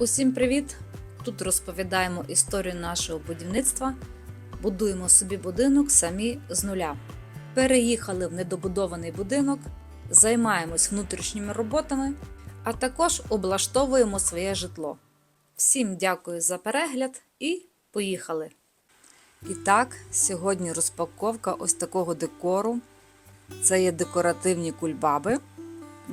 Усім привіт! Тут розповідаємо історію нашого будівництва. Будуємо собі будинок самі з нуля. Переїхали в недобудований будинок, займаємось внутрішніми роботами, а також облаштовуємо своє житло. Всім дякую за перегляд і поїхали! І так, сьогодні розпаковка ось такого декору. Це є декоративні кульбаби.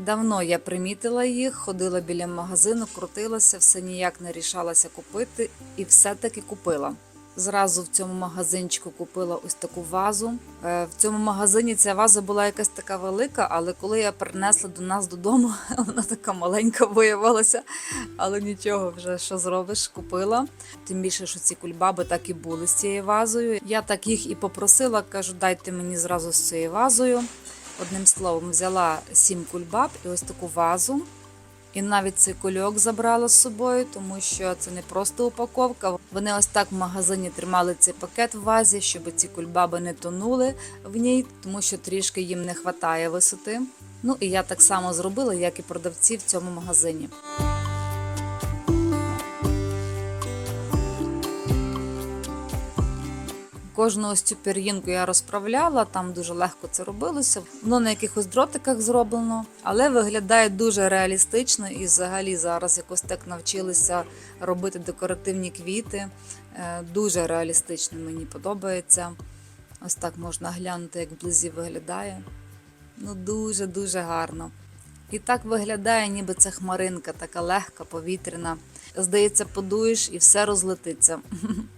Давно я примітила їх, ходила біля магазину, крутилася, все ніяк не рішалася купити і все-таки купила. Зразу в цьому магазинчику купила ось таку вазу. Е, В цьому магазині ця ваза була якась така велика, але коли я принесла до нас додому, вона така маленька виявилася. Але нічого, вже що зробиш, купила. Тим більше, що ці кульбаби так і були з цією вазою. Я так їх і попросила, кажу, дайте мені зразу з цією вазою. Одним словом, взяла сім кульбаб і ось таку вазу. І навіть цей кульок забрала з собою, тому що це не просто упаковка. Вони ось так в магазині тримали цей пакет в вазі, щоб ці кульбаби не тонули в ній, тому що трішки їм не вистачає висоти. Ну і я так само зробила, як і продавці в цьому магазині. Кожну ось цю пір'їнку я розправляла, там дуже легко це робилося. Воно на якихось дротиках зроблено, але виглядає дуже реалістично і взагалі зараз якось так навчилися робити декоративні квіти. Е, Дуже реалістично мені подобається. Ось так можна глянути, як вблизі виглядає. Ну, дуже-дуже гарно. І так виглядає, ніби це хмаринка, така легка, повітряна. Здається, подуєш і все розлетиться.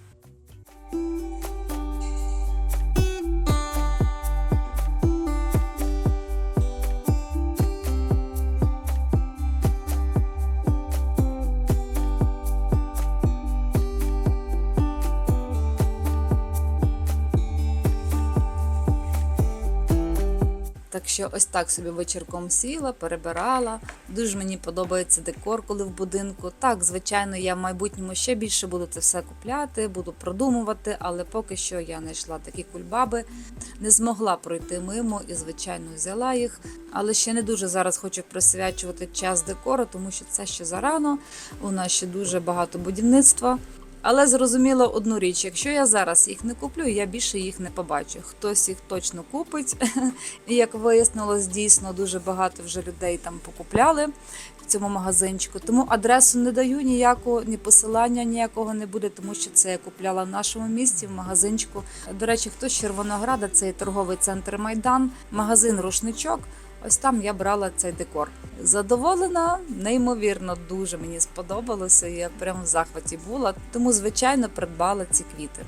Так що ось так собі вечірком сіла, перебирала. Дуже мені подобається декор, коли в будинку. Так, звичайно, я в майбутньому ще більше буду це все купляти, буду продумувати, але поки що я знайшла такі кульбаби, не змогла пройти мимо і, звичайно, взяла їх. Але ще не дуже зараз хочу присвячувати час декору, тому що це ще зарано. У нас ще дуже багато будівництва. Але зрозуміла одну річ: якщо я зараз їх не куплю, я більше їх не побачу. Хтось їх точно купить. І як вияснилось, дійсно дуже багато вже людей там покупляли в цьому магазинчику. Тому адресу не даю ніякого, ні посилання ніякого не буде, тому що це я купляла в нашому місті, в магазинчику. До речі, хтось з Червонограда, це є торговий центр Майдан, магазин Рушничок. Ось там я брала цей декор. Задоволена, неймовірно, дуже мені сподобалося. Я прямо в захваті була, тому звичайно придбала ці квіти.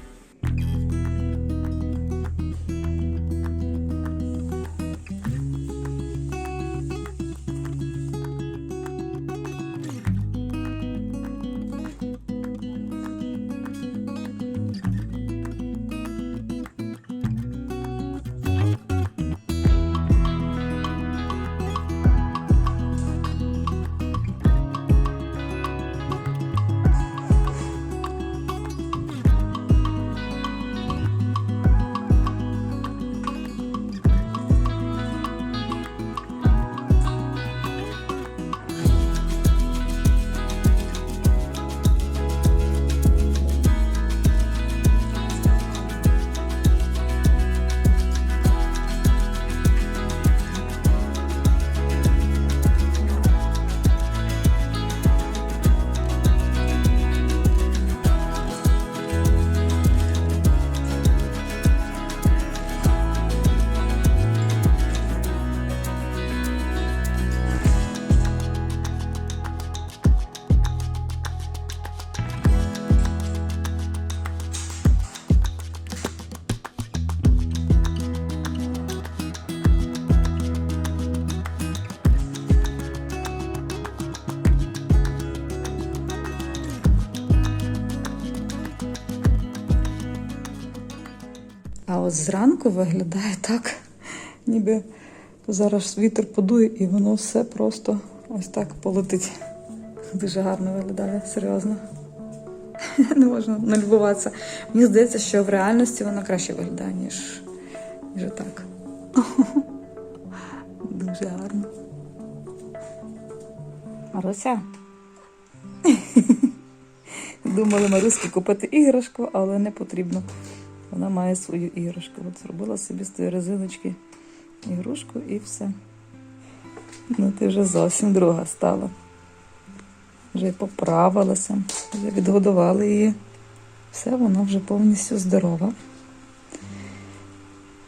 Зранку виглядає так, ніби зараз вітер подує і воно все просто ось так полетить. Дуже гарно виглядає, серйозно. Не можна налюбуватися. Мені здається, що в реальності вона краще виглядає, ніж, ніж так. Дуже гарно. Маруся? Думали Маруськи купити іграшку, але не потрібно. Вона має свою іграшку. От зробила собі з тої резиночки ігрушку і все. Ну, ти вже зовсім друга стала. Вже поправилася, вже відгодували її. Все, вона вже повністю здорова.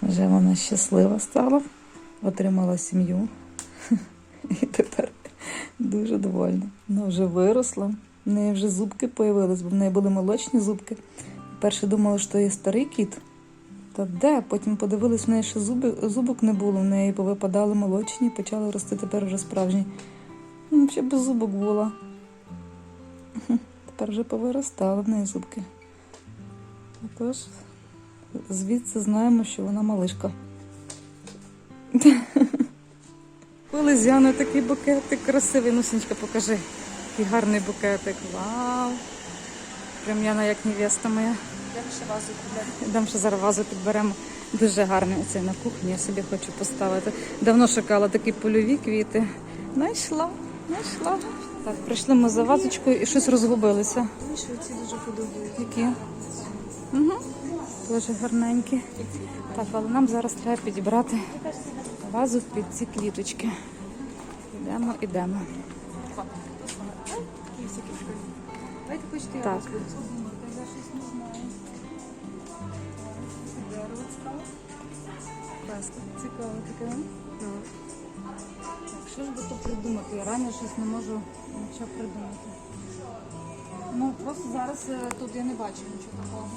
Вже вона щаслива стала, отримала сім'ю. І тепер дуже довольна. Вона вже виросла, в неї вже зубки появились, бо в неї були молочні зубки. Перше думала, що є старий кіт. Та де? Потім подивились, в неї ще зуби, зубок не було, в неї повипадали молочні, почали рости тепер вже справжні. Ну, Ще без зубок була. Тепер вже повиростали в неї зубки. Отож, звідси знаємо, що вона малишка. Купили з такий букетик красивий. Ну, Сінечка, покажи. Який гарний букетик. Вау! Прям Яна як невеста моя. Йдемо ще зараз вазу підберемо. Дуже гарний оцей на кухні, я собі хочу поставити. Давно шукала такі польові квіти. Знайшла, знайшла. Так, прийшли ми за вазочкою і щось розгубилися. Ці дуже подобаються. Які? Угу. Дуже гарненькі. Так, але нам зараз треба підібрати вазу під ці квіточки. Йдемо, йдемо. Давайте Так. Класно, цікаво таке. Ну, Так, що ж би тут придумати? Я реально щось не можу нічого придумати. Ну, просто зараз е, тут я не бачу нічого такого.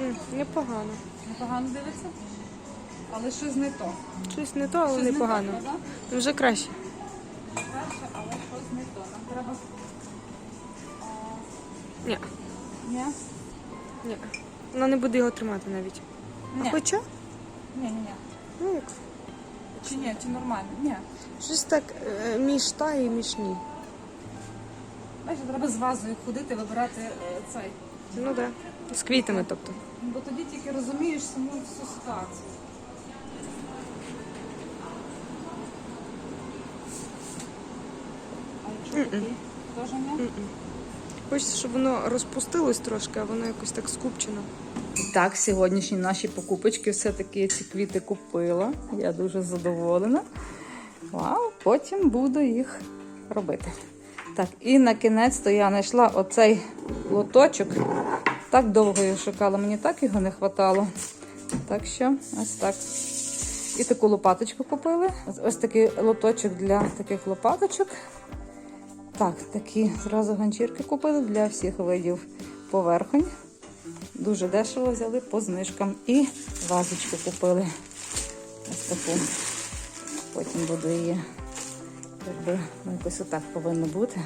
м, непогано. Непогано дивиться, але щось не то. Щось не то, але Щось не непогано. то, правда? Вже краще. Краще, але щось не то. Нам треба. Ні, Ні? ні. Вона не буде його тримати навіть. Ні. А хоча? Ні, ні, ні. Ну, як? Чи ні, чи нормально? Ні. Щось так е, між та і між ні. Бачиш, треба з вазою ходити, вибирати е, цей. Ну так. Да. З квітами, тобто. Бо тоді тільки розумієш саму всю ситуацію. А якщо такий, теж ні? Хочеться, щоб воно розпустилось трошки, а воно якось так скупчено. Так, сьогоднішні наші покупочки все-таки ці квіти купила. Я дуже задоволена. Вау, потім буду їх робити. Так, і на кінець то я знайшла оцей лоточок. Так довго його шукала, мені так його не хватало. Так що ось так. І таку лопаточку купили. Ось такий лоточок для таких лопаточок. Так, такі зразу ганчірки купили для всіх видів поверхонь. Дуже дешево взяли по знижкам. І вазочку купили. Ось таку. Потім буду її. Якби ну, якось отак повинно бути.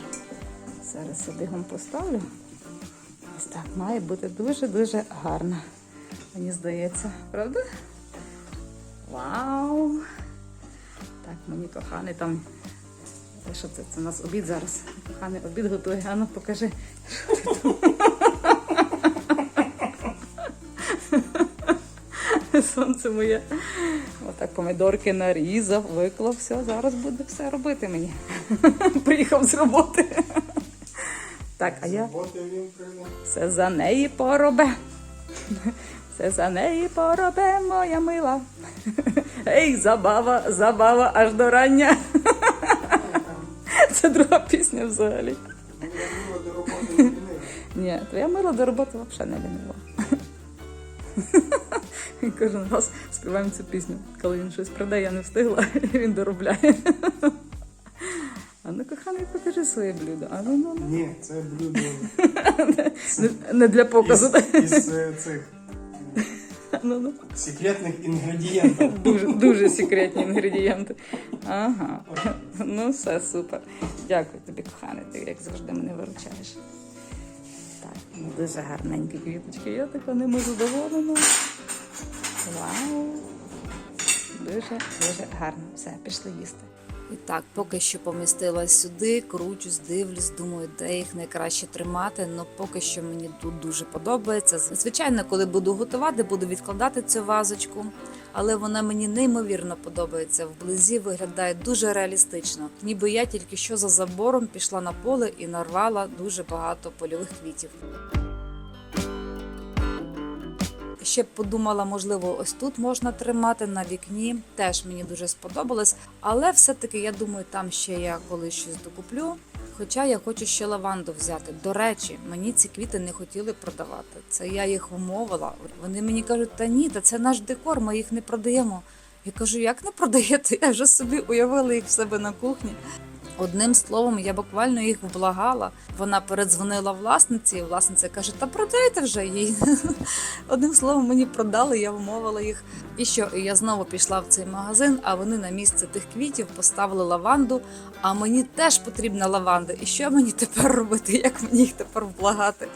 Зараз я бігом поставлю. Ось так має бути дуже-дуже гарно. Мені здається, правда? Вау! Так, мені коханий там. Е, Що це? Це у нас обід зараз. Коханий обід готує. Ану, покажи. Сонце моє. Отак помидорки нарізав, виклав, все, зараз буде все робити мені. Приїхав з роботи. Так, а я все за неї поробе. Все за неї поробе, моя мила. Ей, забава, забава аж до рання. Це друга пісня взагалі. Я було до роботи не лінив. Ні, твоя мила до роботи взагалі не лінива. Кожен раз співаємо цю пісню. Коли він щось придає, я не встигла, і він доробляє. А ну, коханий, покажи своє блюдо. А ну, ну, ну. Ні, це блюдо Не, не для показу. із, із е, цих Ну, ну. секретних інгредієнтів. Дуже, дуже секретні інгредієнти. Ага. Ну, все супер. Дякую тобі, коханий. Ти як завжди мене виручаєш. Так, ну, дуже гарненькі квіточки. Я така ними задоволена. Вау! Дуже, дуже гарно. Все, пішли їсти. І так, поки що помістилась сюди, кручусь, дивлюсь, думаю, де їх найкраще тримати. але поки що мені тут дуже подобається. Звичайно, коли буду готувати, буду відкладати цю вазочку. але вона мені неймовірно подобається. Вблизі виглядає дуже реалістично, ніби я тільки що за забором пішла на поле і нарвала дуже багато польових квітів. Ще б подумала, можливо, ось тут можна тримати на вікні. Теж мені дуже сподобалось. Але все-таки я думаю, там ще я колись щось докуплю. Хоча я хочу ще лаванду взяти. До речі, мені ці квіти не хотіли продавати. Це я їх вмовила. Вони мені кажуть, та ні, та це наш декор, ми їх не продаємо. Я кажу, як не продаєте? Я вже собі уявила їх в себе на кухні. Одним словом, я буквально їх вблагала. Вона передзвонила власниці, і власниця каже: Та продайте вже їй. Одним словом, мені продали, я вмовила їх. І що? І я знову пішла в цей магазин, а вони на місце тих квітів поставили лаванду. А мені теж потрібна лаванда. І що мені тепер робити? Як мені їх тепер вблагати?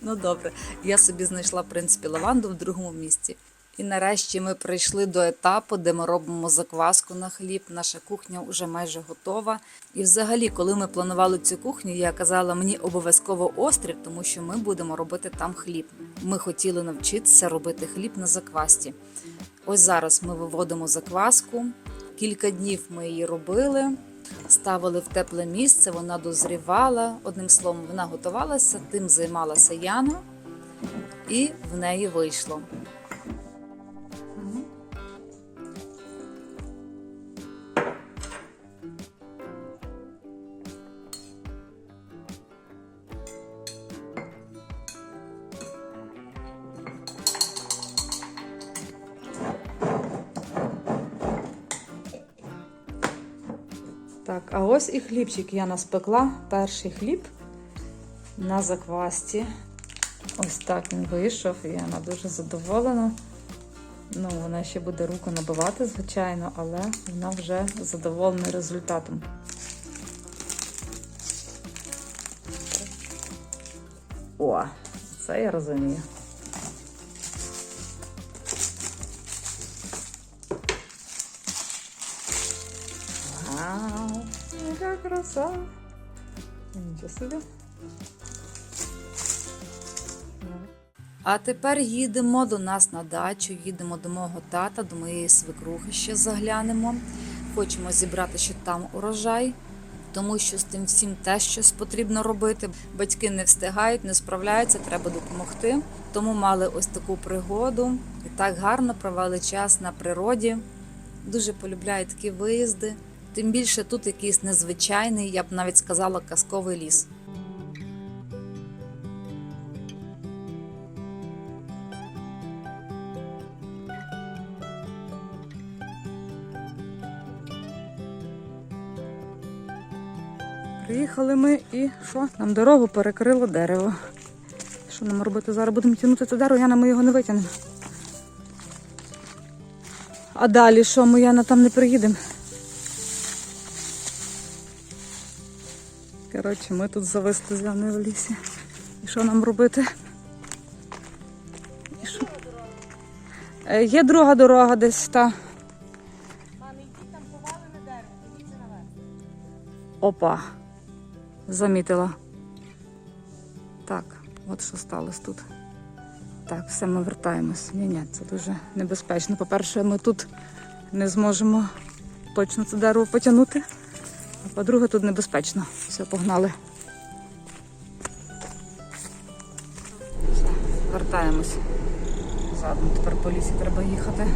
Ну добре, я собі знайшла в принципі лаванду в другому місці. І нарешті ми прийшли до етапу, де ми робимо закваску на хліб. Наша кухня вже майже готова. І взагалі, коли ми планували цю кухню, я казала, мені обов'язково острів, тому що ми будемо робити там хліб. Ми хотіли навчитися робити хліб на заквасті. Ось зараз ми виводимо закваску. Кілька днів ми її робили, ставили в тепле місце, вона дозрівала. Одним словом, вона готувалася, тим займалася Яна, і в неї вийшло. Так, а ось і хлібчик я наспекла. Перший хліб на заквасті. Ось так він вийшов, і вона дуже задоволена. Ну, вона ще буде руку набивати, звичайно, але вона вже задоволена результатом. О, це я розумію. Краса! Нічого собі. А тепер їдемо до нас на дачу, їдемо до мого тата, до моєї свекрухи ще заглянемо. Хочемо зібрати ще там урожай, тому що з тим всім теж щось потрібно робити. Батьки не встигають, не справляються, треба допомогти. Тому мали ось таку пригоду і так гарно провели час на природі. Дуже полюбляю такі виїзди. Тим більше тут якийсь незвичайний, я б навіть сказала, казковий ліс. Приїхали ми і що? Нам дорогу перекрило дерево. Що нам робити? Зараз будемо тягнути це дерево, Яна, ми його не витягнемо. А далі що, ми Яна там не приїдемо? Коротше, ми тут зависли з Яною в лісі. І що нам робити? І що? Е, Є друга дорога десь, та. Опа. Замітила. Так, от що сталося тут. Так, все, ми вертаємось. Ні, ні, це дуже небезпечно. По-перше, ми тут не зможемо точно це дерево потягнути. А по-друге, тут небезпечно. Все, погнали. Все, вертаємось. Задом тепер по лісі треба їхати.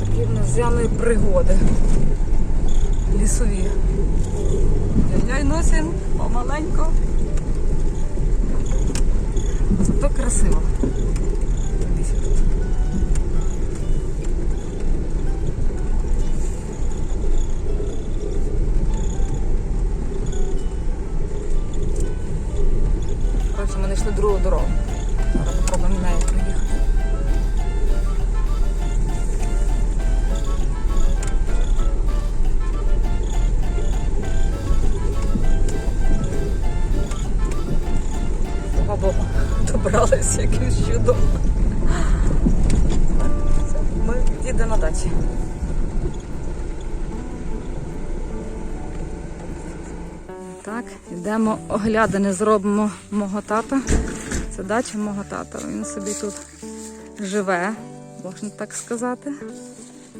Такі в нас з пригоди. Лісові. Яй носим помаленько. Йдемо оглядини, зробимо мого тата. Це дача мого тата. Він собі тут живе, можна так сказати.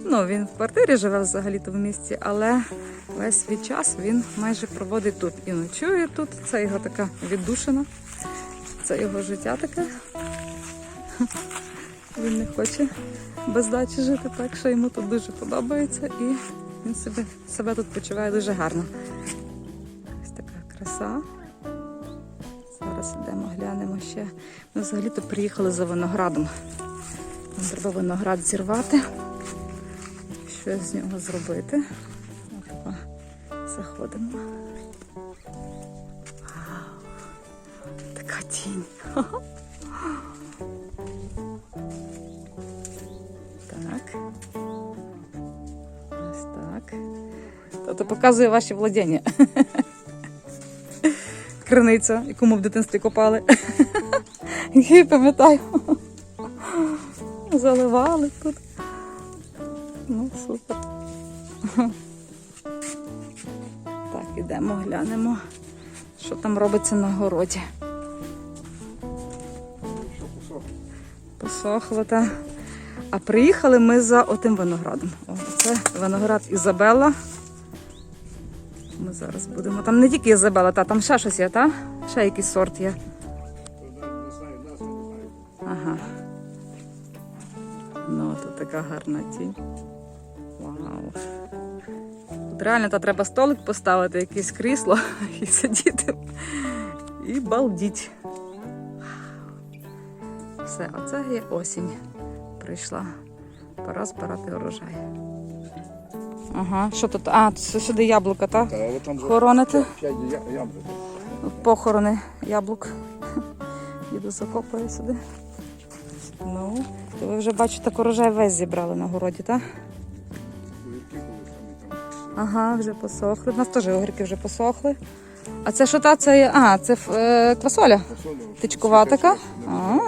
Ну, він в квартирі живе взагалі-то в місті, але весь свій час він майже проводить тут і ночує тут. Це його така віддушина. Це його життя таке. Він не хоче без дачі жити, так що йому тут дуже подобається і він себе, себе тут почуває дуже гарно. Краса. Зараз йдемо, глянемо ще. Ми взагалі-то приїхали за виноградом. Треба виноград зірвати, щось з нього зробити. Отако заходимо. Вау! Така тінь. Так. Ось так. Тобто показує ваші владіння. Криниця, яку ми в дитинстві копали. Я пам'ятаю. Заливали тут. Ну, супер. Так, ідемо, глянемо, що там робиться на городі. Посохло, та. А приїхали ми за отим виноградом. О, це виноград Ізабелла. Зараз будемо. Там не тільки Ізабелла, та там ще щось є, та? Ще якийсь сорт є. Ага. Ну, тут така гарна тінь. Вау. Тут реально та треба столик поставити, якесь крісло і сидіти. І балдіть. Все, оце є осінь. Прийшла. Пора збирати урожай. Ага, що тут? А, сюди яблука, так? Та, там Хороните? яблук. Похорони яблук. Їду закопаю сюди. Ну, то ви вже бачите, урожай весь зібрали на городі, так? Ага, вже посохли. У нас теж огірки вже посохли. А це що та? Це, а, це е, квасоля. Тичкова така? А.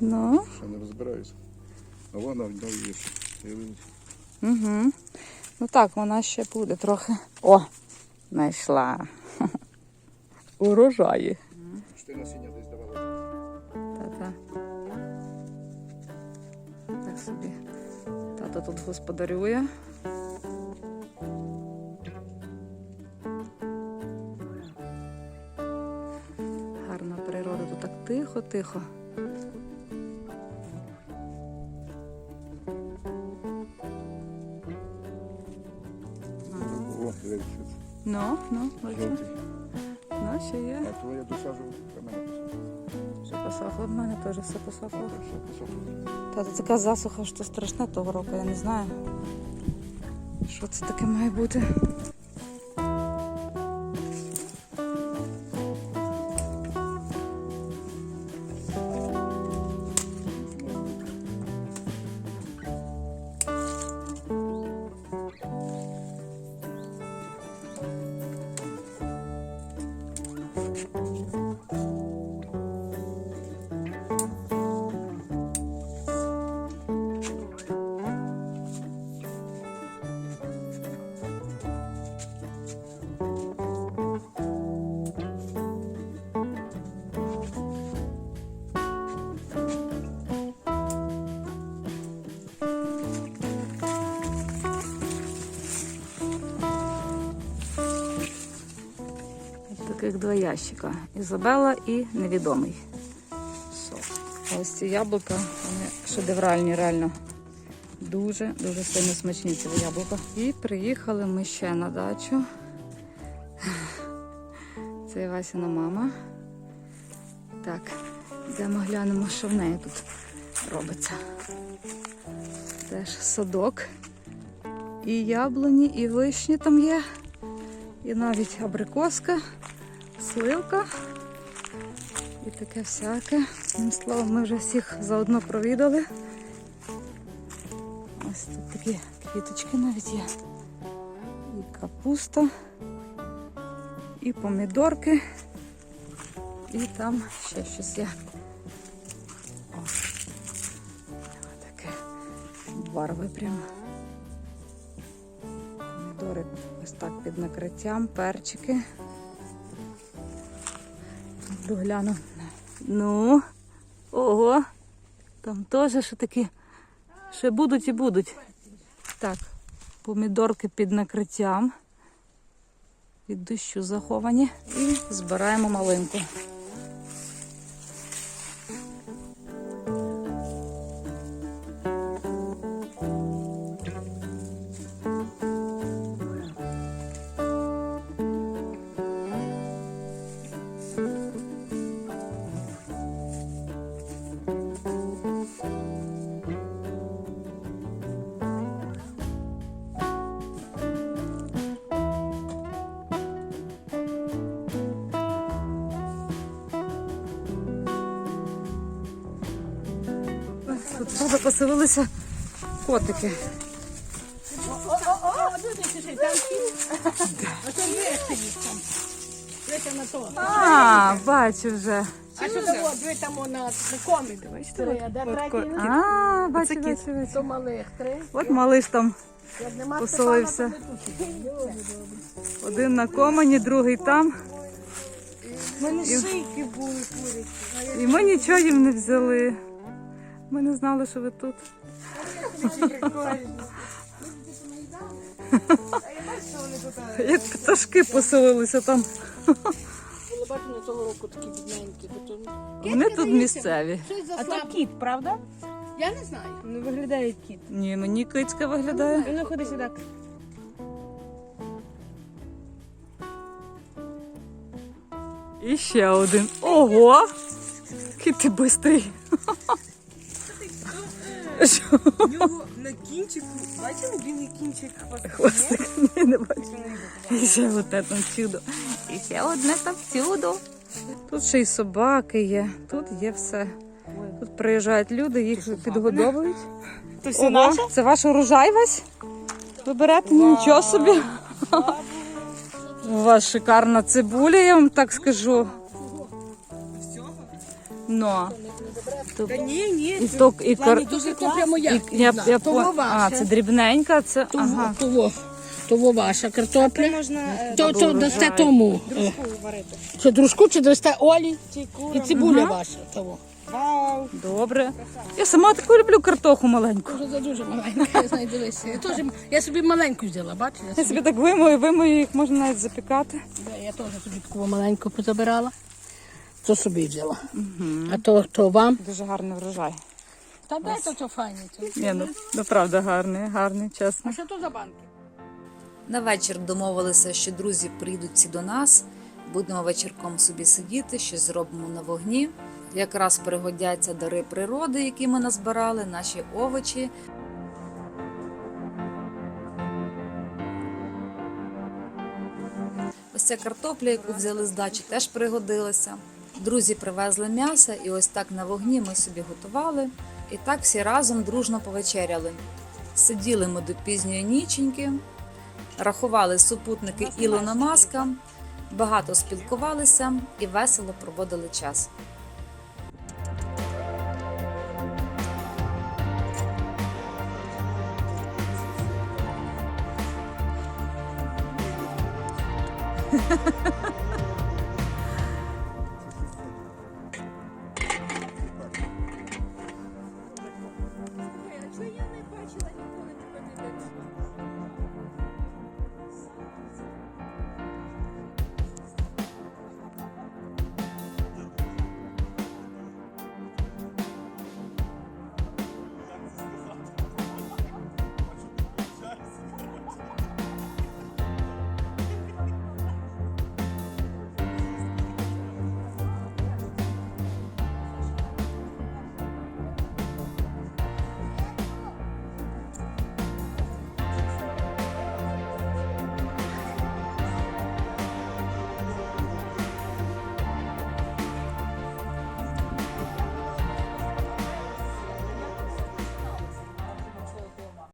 Ну, Ще не розбираюся. А вона в нього є. Угу. Ну так, вона ще буде трохи. О, знайшла. Урожаї. Чотири насіння десь давали. Та-та. Так собі. Тато тут господарює. Гарна природа, тут так тихо-тихо. Ну, бачу. Ну, ще є. А твоя душа жовта. Та мене Все посохло, в мене теж все посохло. Все посохло. Та це така засуха, що страшне того року, я не знаю. Що це таке має бути? Ящика. Ізабела і невідомий. А ось ці яблука, вони шедевральні, реально. Дуже, дуже сильно смачні ці яблука. І приїхали ми ще на дачу. Це Васіна мама. Так, йдемо глянемо, що в неї тут робиться. Теж садок. І яблуні, і вишні там є. І навіть абрикоска, сливка і таке всяке. Одним словом, ми вже всіх заодно провідали. Ось тут такі квіточки навіть є. І капуста, і помідорки, і там ще щось є. О, таке барви прямо. Помідори Ось так під накриттям, перчики. Догляну. Ну, ого, там теж що такі, ще будуть і будуть. Так, помідорки під накриттям. Від дощу заховані. І збираємо малинку. Тут правда поселилися котики. А, бачу вже. А що там ви там у нас комік? Три, а де третій? А, бачу, бачу, бачу. То малих три. От малиш там поселився. Один на комені, другий там. У мене шийки були куриці. І ми нічого їм не взяли. Ми не знали, що ви тут. Як пташки поселилися там. Бачено того року такі бідненькі. Вони тут місцеві. А то кіт, правда? Я не знаю. Ну виглядає як кіт. Ні, мені кицька виглядає. Ну ходи сюди. І ще один. Ого! Який ти бистрий. Що? У нього на кінчику, бачили білий кінчик хвоста? Хвостик Ні, не бачу. І ще одне там чудо. І ще одне там чудо. Тут ще й собаки є, тут є все. Тут приїжджають люди, їх підгодовують. То все наше? це ваш урожай весь? Ви берете нічого собі. У вас шикарна цибуля, я вам так скажу. Ну. Та ні, ні. І, то, і, кор... Дуже то прямо я. і я, я Того по... А, це дрібненька, це ага. Того. Того ваша картопля. Можна е, То, то дасте тому. е, варити. Чи дружку, чи дасте Олі. Чи І цибуля ваша. Того. Вау. Добре. Я сама таку люблю картоху маленьку. Дуже дуже маленька, я знаю, дивися. Я, теж, я собі маленьку взяла, бачиш? Я Я собі, собі так вимою, вимою, їх можна навіть запікати. я теж собі таку маленьку позабирала. То собі взяла. А то, то вам. Дуже гарний врожай. Та дай то, то файне. Ні, ну, ну правда, гарний, гарний, чесно. А що то за банки? На вечір домовилися, що друзі прийдуть всі до нас. Будемо вечірком собі сидіти, щось зробимо на вогні. Якраз пригодяться дари природи, які ми назбирали, наші овочі. Ось ця картопля, яку взяли з дачі, теж пригодилася. Друзі привезли м'ясо, і ось так на вогні ми собі готували. І так всі разом дружно повечеряли. Сиділи ми до пізньої ніченьки, рахували супутники Ілона Маска, багато спілкувалися і весело проводили час. Richland.